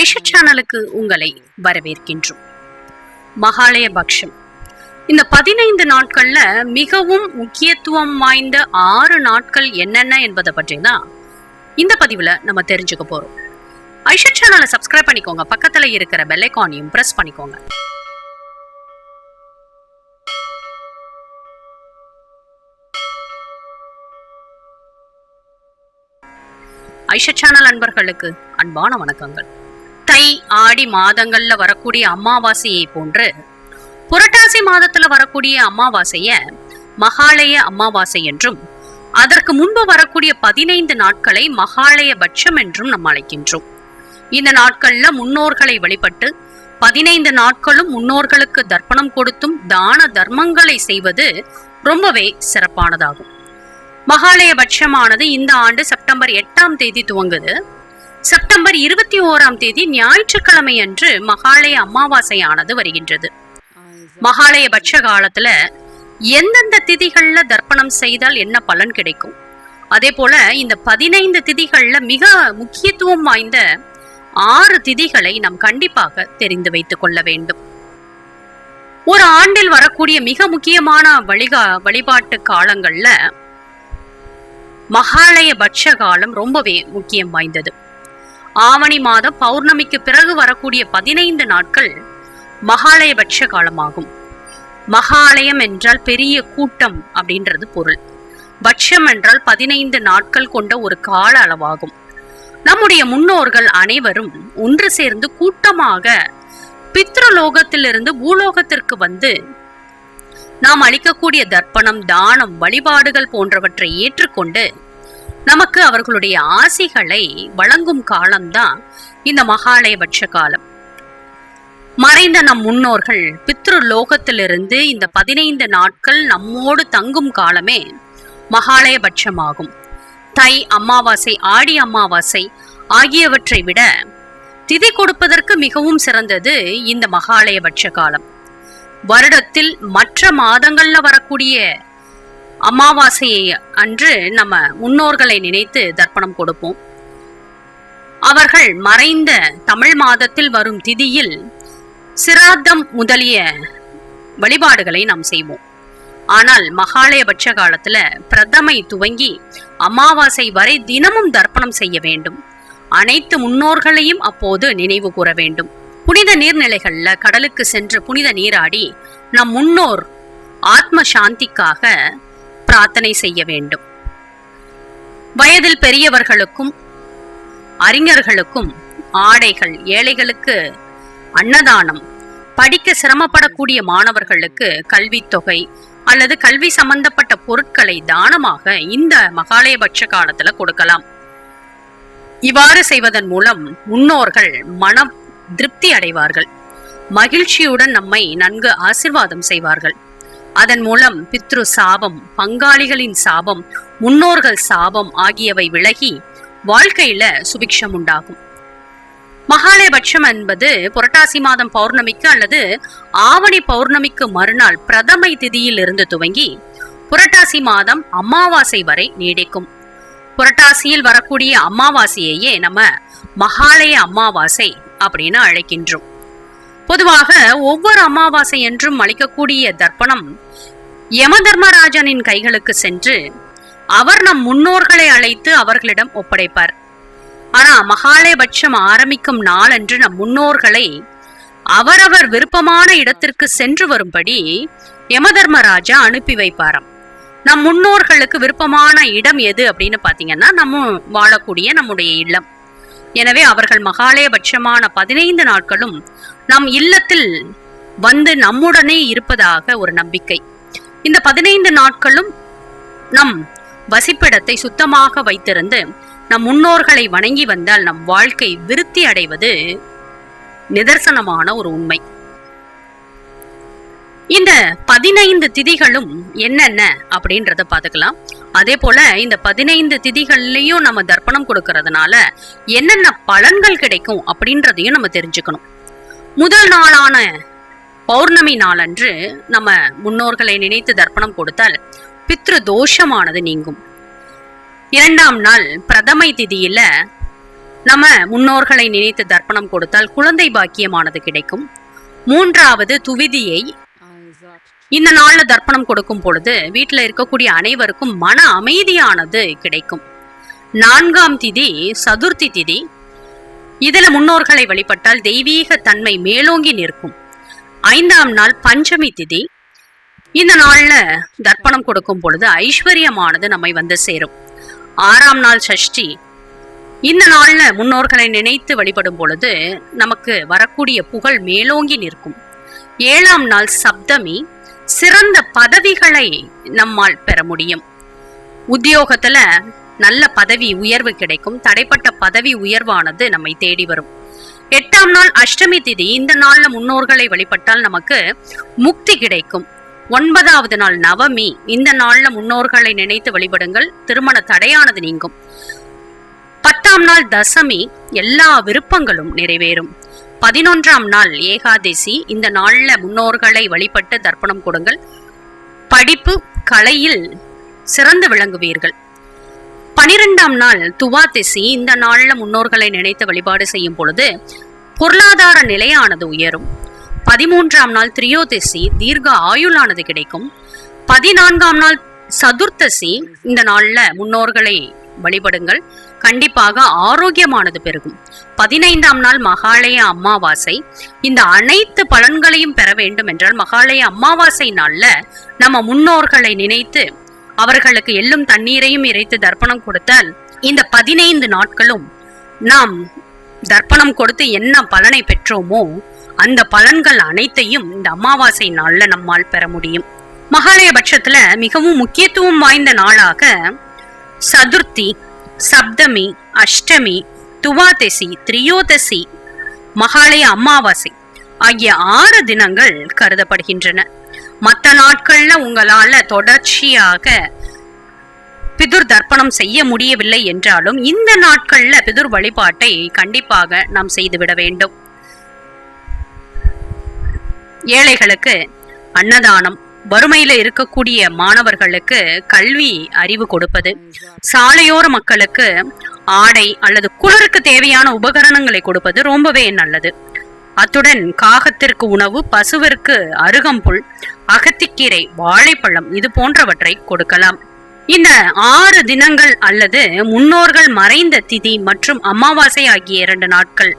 ஐஷா சேனலுக்கு உங்களை வரவேற்கின்றோம். மகாலய பக்ஷம். இந்த பதினைந்து நாட்கள்ல மிகவும் முக்கியத்துவம் வாய்ந்த ஆறு நாட்கள் என்னென்ன என்பதை பற்றி தான் இந்த பதிவுல நம்ம தெரிஞ்சுக்க போறோம். ஐஷா சேனலை சப்ஸ்கிரைப் பண்ணிக்கோங்க. பக்கத்துல இருக்கிற பெல் பிரஸ் பண்ணிக்கோங்க. ஐஷா சேனல் அன்பர்களுக்கு அன்பான வணக்கங்கள். ஆடி மாதங்கள்ல வரக்கூடிய அமாவாசையை போன்று புரட்டாசி மாதத்துல வரக்கூடிய அமாவாசைய மகாலய அமாவாசை என்றும் அதற்கு முன்பு வரக்கூடிய பதினைந்து நாட்களை மகாலய பட்சம் என்றும் நாம் அழைக்கின்றோம். இந்த நாட்கள்ல முன்னோர்களை வழிபட்டு பதினைந்து நாட்களும் முன்னோர்களுக்கு தர்ப்பணம் கொடுத்தும் தான தர்மங்களை செய்வது ரொம்பவே சிறப்பானதாகும். மகாலய பட்சமானது இந்த ஆண்டு செப்டம்பர் எட்டாம் தேதி துவங்குது. செப்டம்பர் இருபத்தி ஓராம் தேதி ஞாயிற்றுக்கிழமை அன்று மகாலய அமாவாசையானது வருகின்றது. மகாலய பட்ச காலத்துல எந்தெந்த திதிகள்ல தர்ப்பணம் செய்தால் என்ன பலன் கிடைக்கும்? அதே போல இந்த பதினைந்து திதிகள்ல மிக முக்கியத்துவம் வாய்ந்த ஆறு திதிகளை நாம் கண்டிப்பாக தெரிந்து வைத்துக் கொள்ள வேண்டும். ஒரு ஆண்டில் வரக்கூடிய மிக முக்கியமான வழிகா வழிபாட்டு காலங்கள்ல மகாலய பட்ச காலம் ரொம்பவே முக்கியம் வாய்ந்தது. ஆவணி மாதம் பௌர்ணமிக்கு பிறகு வரக்கூடிய பதினைந்து நாட்கள் மகாலயபட்ச காலமாகும். மகாலயம் என்றால் பெரிய கூட்டம் அப்படின்றது பொருள். பட்சம் என்றால் பதினைந்து நாட்கள் கொண்ட ஒரு கால அளவாகும். நம்முடைய முன்னோர்கள் அனைவரும் ஒன்று சேர்ந்து கூட்டமாக பித்ருலோகத்திலிருந்து பூலோகத்திற்கு வந்து நாம் அளிக்கக்கூடிய தர்ப்பணம் தானம் வழிபாடுகள் போன்றவற்றை ஏற்றுக்கொண்டு நமக்கு அவர்களுடைய ஆசிகளை வழங்கும் காலம்தான் இந்த மகாலயபட்ச காலம் மறைந்த நம் முன்னோர்கள் பித்ரு லோகத்திலிருந்து இந்த பதினைந்து நாட்கள் நம்மோடு தங்கும் காலமே மகாலயபட்சமாகும். தை அமாவாசை ஆடி அமாவாசை ஆகியவற்றை விட திதி கொடுப்பதற்கு மிகவும் சிறந்தது இந்த மகாலயபட்ச காலம் வருடத்தில் மற்ற மாதங்கள்ல வரக்கூடிய அமாவாசையை அன்று நம்ம முன்னோர்களை நினைத்து தர்ப்பணம் கொடுப்போம். அவர்கள் மறைந்த தமிழ் மாதத்தில் வரும் திதியில் சிராத்தம் முதலிய வழிபாடுகளை நாம் செய்வோம். ஆனால் மகாலயபட்ச காலத்துல பிரதமை துவங்கி அமாவாசை வரை தினமும் தர்ப்பணம் செய்ய வேண்டும். அனைத்து முன்னோர்களையும் அப்போது நினைவு கூற வேண்டும். புனித நீர்நிலைகள்ல கடலுக்கு சென்று புனித நீராடி நம் முன்னோர் ஆத்ம சாந்திக்காக பிரார்த்தனை செய்ய வேண்டும். வயதில் பெரியவர்களுக்கும் அறிஞர்களுக்கும் ஆடைகள் ஏழைகளுக்கு அன்னதானம் படிக்க சிரமப்படக்கூடிய மாணவர்களுக்கு கல்வித்தொகை அல்லது கல்வி சம்பந்தப்பட்ட பொருட்களை தானமாக இந்த மகாலயபட்ச காலத்துல கொடுக்கலாம். இவ்வாறு செய்வதன் மூலம் முன்னோர்கள் மனம் திருப்தி அடைவார்கள். மகிழ்ச்சியுடன் நம்மை நன்கு ஆசிர்வாதம் செய்வார்கள். அதன் மூலம் பித்ரு சாபம் பங்காளிகளின் சாபம் முன்னோர்கள் சாபம் ஆகியவை விலகி வாழ்க்கையில சுபிக்ஷம் உண்டாகும். மகாலயபட்சம் என்பது புரட்டாசி மாதம் பௌர்ணமிக்கு அல்லது ஆவணி பௌர்ணமிக்கு மறுநாள் பிரதமை திதியில் இருந்து துவங்கி புரட்டாசி மாதம் அமாவாசை வரை நீடிக்கும். புரட்டாசியில் வரக்கூடிய அமாவாசையையே நம்ம மகாலய அமாவாசை அப்படின்னு அழைக்கின்றோம். பொதுவாக ஒவ்வொரு அமாவாசை என்றும் அளிக்கக்கூடிய தர்ப்பணம் யம தர்மராஜனின் கைகளுக்கு சென்று அவர் நம் முன்னோர்களை அழைத்து அவர்களிடம் ஒப்படைப்பார். ஆனா மகாலயபட்சம் ஆரம்பிக்கும் நாளன்று நம் முன்னோர்களை அவரவர் விருப்பமான இடத்திற்கு சென்று வரும்படி யமதர்மராஜா அனுப்பி வைப்பாராம். நம் முன்னோர்களுக்கு விருப்பமான இடம் எது அப்படின்னு பாத்தீங்கன்னா நம்ம வாழக்கூடிய நம்முடைய இல்லம். எனவே அவர்கள் மகாலயபட்சமான பதினைந்து நாட்களும் நம் இல்லத்தில் வந்து நம்முடனே இருப்பதாக ஒரு நம்பிக்கை. இந்த பதினைந்து நாட்களும் நம் வசிப்பிடத்தை சுத்தமாக வைத்திருந்து நம் முன்னோர்களை வணங்கி வந்தால் நம் வாழ்க்கை விருத்தி அடைவது நிதர்சனமான ஒரு உண்மை. இந்த பதினைந்து திதிகளும் என்னென்ன அப்படின்றத பார்த்துக்கலாம். அதே போல இந்த பதினைந்து திதிகள்லயும் நம்ம தர்ப்பணம் கொடுக்கறதுனால என்னென்ன பலன்கள் கிடைக்கும் அப்படின்றதையும் நம்ம தெரிஞ்சுக்கணும். முதல் நாளான பௌர்ணமி நாளன்று நம்ம முன்னோர்களை நினைத்து தர்ப்பணம் கொடுத்தால் பித்ரு தோஷமானது நீங்கும். இரண்டாம் நாள் பிரதமை திதியில நம்ம முன்னோர்களை நினைத்து தர்ப்பணம் கொடுத்தால் குழந்தை பாக்கியமானது கிடைக்கும். மூன்றாவது துவிதியை இந்த நாள்ல தர்ப்பணம் கொடுக்கும் பொழுது வீட்டில் இருக்கக்கூடிய அனைவருக்கும் மன அமைதியானது கிடைக்கும். நான்காம் திதி சதுர்த்தி திதி. இதுல முன்னோர்களை வழிபட்டால் தெய்வீக தன்மை மேலோங்கி நிற்கும். ஐந்தாம் நாள் பஞ்சமி திதி. இந்த நாள்ல தர்ப்பணம் கொடுக்கும் பொழுது ஐஸ்வர்யமானது நம்மை வந்து சேரும். ஆறாம் நாள் சஷ்டி. இந்த நாள்ல முன்னோர்களை நினைத்து வழிபடும் பொழுது நமக்கு வரக்கூடிய புகழ் மேலோங்கி நிற்கும். ஏழாம் நாள் சப்தமி. சிறந்த பதவிகளை நம்மால் பெற முடியும். உத்தியோகத்துல நல்ல பதவி உயர்வு கிடைக்கும். தடைப்பட்ட பதவி உயர்வானது நம்மை தேடி வரும். எட்டாம் நாள் அஷ்டமி திதி. இந்த நாள்ல முன்னோர்களை வழிபட்டால் நமக்கு முக்தி கிடைக்கும். ஒன்பதாவது நாள் நவமி. இந்த நாள்ல முன்னோர்களை நினைத்து வழிபடுங்கள். திருமண தடையானது நீங்கும். பத்தாம் நாள் தசமி. எல்லா விருப்பங்களும் நிறைவேறும். பதினொன்றாம் நாள் ஏகாதசி. இந்த நாளில் முன்னோர்களை வழிபட்டு தர்ப்பணம் கொடுங்கள். படிப்பு கலையில் சிறந்து விளங்குவீர்கள். பனிரெண்டாம் நாள் துவாதிசி. இந்த நாளில் முன்னோர்களை நினைத்து வழிபாடு செய்யும் பொழுது பொருளாதார நிலையானது உயரும். பதிமூன்றாம் நாள் திரியோதசி. தீர்க்க ஆயுளானது கிடைக்கும். பதினான்காம் நாள் சதுர்த்தசி. இந்த நாளில் முன்னோர்களை வழிபடுங்கள். கண்டிப்பாக ஆரோக்கியமானது பெருகும். பதினைந்தாம் நாள் மகாலய அமாவாசை. இந்த அனைத்து பலன்களையும் பெற வேண்டும் என்றால் மகாலய அமாவாசை நாள்ல நம்ம முன்னோர்களை நினைத்து அவர்களுக்கு எள்ளும் தண்ணீரையும் இறைத்து தர்ப்பணம் கொடுத்தால் இந்த பதினைந்து நாட்களும் நாம் தர்ப்பணம் கொடுத்து என்ன பலனை பெற்றோமோ அந்த பலன்கள் அனைத்தையும் இந்த அமாவாசை நாள்ல நம்மால் பெற முடியும். மகாலய பட்சத்துல மிகவும் முக்கியத்துவம் வாய்ந்த நாளாக சதுர்த்தி சப்தமி அஷ்டமி துவாதசி திரியோதசி மகாலய அமாவாசை ஆகிய ஆறு தினங்கள் கருதப்படுகின்றன. மற்ற நாட்கள்ல உங்களால தொடர்ச்சியாக பிதுர் தர்ப்பணம் செய்ய முடியவில்லை என்றாலும் இந்த நாட்கள்ல பிதுர் வழிபாட்டை கண்டிப்பாக நாம் செய்துவிட வேண்டும். ஏழைகளுக்கு அன்னதானம் வறுமையில இருக்கக்கூடிய மாணவர்களுக்கு கல்வி அறிவு கொடுப்பது சாலையோர மக்களுக்கு ஆடை அல்லது குளிருக்கு தேவையான உபகரணங்களை கொடுப்பது ரொம்பவே நல்லது. அத்துடன் காகத்திற்கு உணவு பசுவிற்கு அருகம்புல் அகத்திக்கீரை வாழைப்பழம் இது போன்றவற்றை கொடுக்கலாம். இந்த ஆறு தினங்கள் அல்லது முன்னோர்கள் மறைந்த திதி மற்றும் அமாவாசை ஆகிய இரண்டு நாட்கள்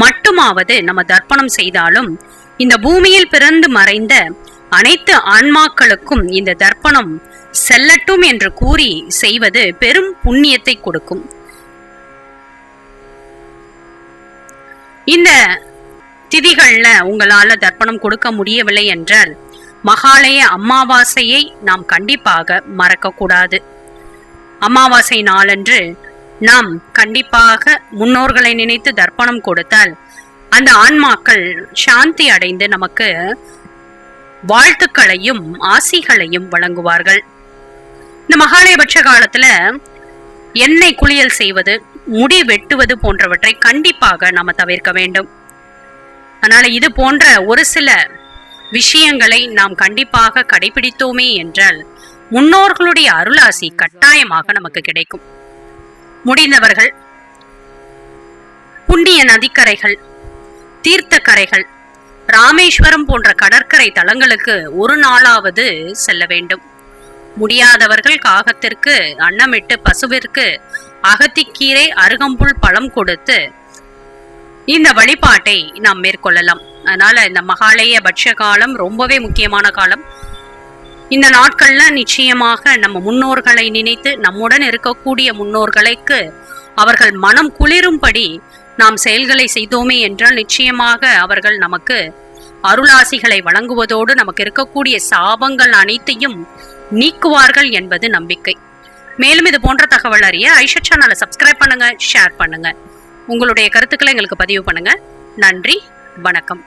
மட்டுமாவது நம்ம தர்ப்பணம் செய்தாலும் இந்த பூமியில் பிறந்து மறைந்த அனைத்து ஆன்மாக்களுக்கும் இந்த தர்ப்பணம் செல்லட்டும் என்று கூறி செய்வது பெரும் புண்ணியத்தை கொடுக்கும். இந்த திதிகள்ல உங்களால தர்ப்பணம் கொடுக்க முடியவில்லை என்றால் மகாலய அமாவாசையை நாம் கண்டிப்பாக மறக்கக்கூடாது. அமாவாசை நாளன்று நாம் கண்டிப்பாக முன்னோர்களை நினைத்து தர்ப்பணம் கொடுத்தால் அந்த ஆன்மாக்கள் சாந்தி அடைந்து நமக்கு வாழ்த்துக்களையும் ஆசிகளையும் வழங்குவார்கள். இந்த மகாலயபட்ச காலத்துல எண்ணெய் குளியல் செய்வது முடி வெட்டுவது போன்றவற்றை கண்டிப்பாக நாம தவிர்க்க வேண்டும். அதனால இது போன்ற ஒரு சில விஷயங்களை நாம் கண்டிப்பாக கடைபிடித்தோமே என்றால் முன்னோர்களுடைய அருளாசி கட்டாயமாக நமக்கு கிடைக்கும். முடிந்தவர்கள் புண்ணிய நதிக்கரைகள் தீர்த்த கரைகள் ராமேஸ்வரம் போன்ற கடற்கரை தலங்களுக்கு ஒரு நாளாவது செல்ல வேண்டும். முடியாதவர்கள் காகத்திற்கு அன்னமிட்டு பசுவிற்கு அகத்திக்கீரை அருகம்புல் பழம் கொடுத்து இந்த வழிபாட்டை நாம் மேற்கொள்ளலாம். அதனால இந்த மகாலய பட்ச காலம் ரொம்பவே முக்கியமான காலம். இந்த நாட்கள்ல நிச்சயமாக நம்ம முன்னோர்களை நினைத்து நம்முடன் இருக்கக்கூடிய முன்னோர்களுக்கு அவர்கள் மனம் குளிரும்படி நாம் செயல்களை செய்தோமே என்றால் நிச்சயமாக அவர்கள் நமக்கு அருளாசிகளை வழங்குவதோடு நமக்கு இருக்கக்கூடிய சாபங்கள் அனைத்தையும் நீக்குவார்கள் என்பது நம்பிக்கை. மேலும் இது போன்ற தகவல் அறிய ஐஷா சேனலை சப்ஸ்கிரைப் பண்ணுங்க ஷேர் பண்ணுங்க. உங்களுடைய கருத்துக்களை எங்களுக்கு பதிவு பண்ணுங்க. நன்றி வணக்கம்.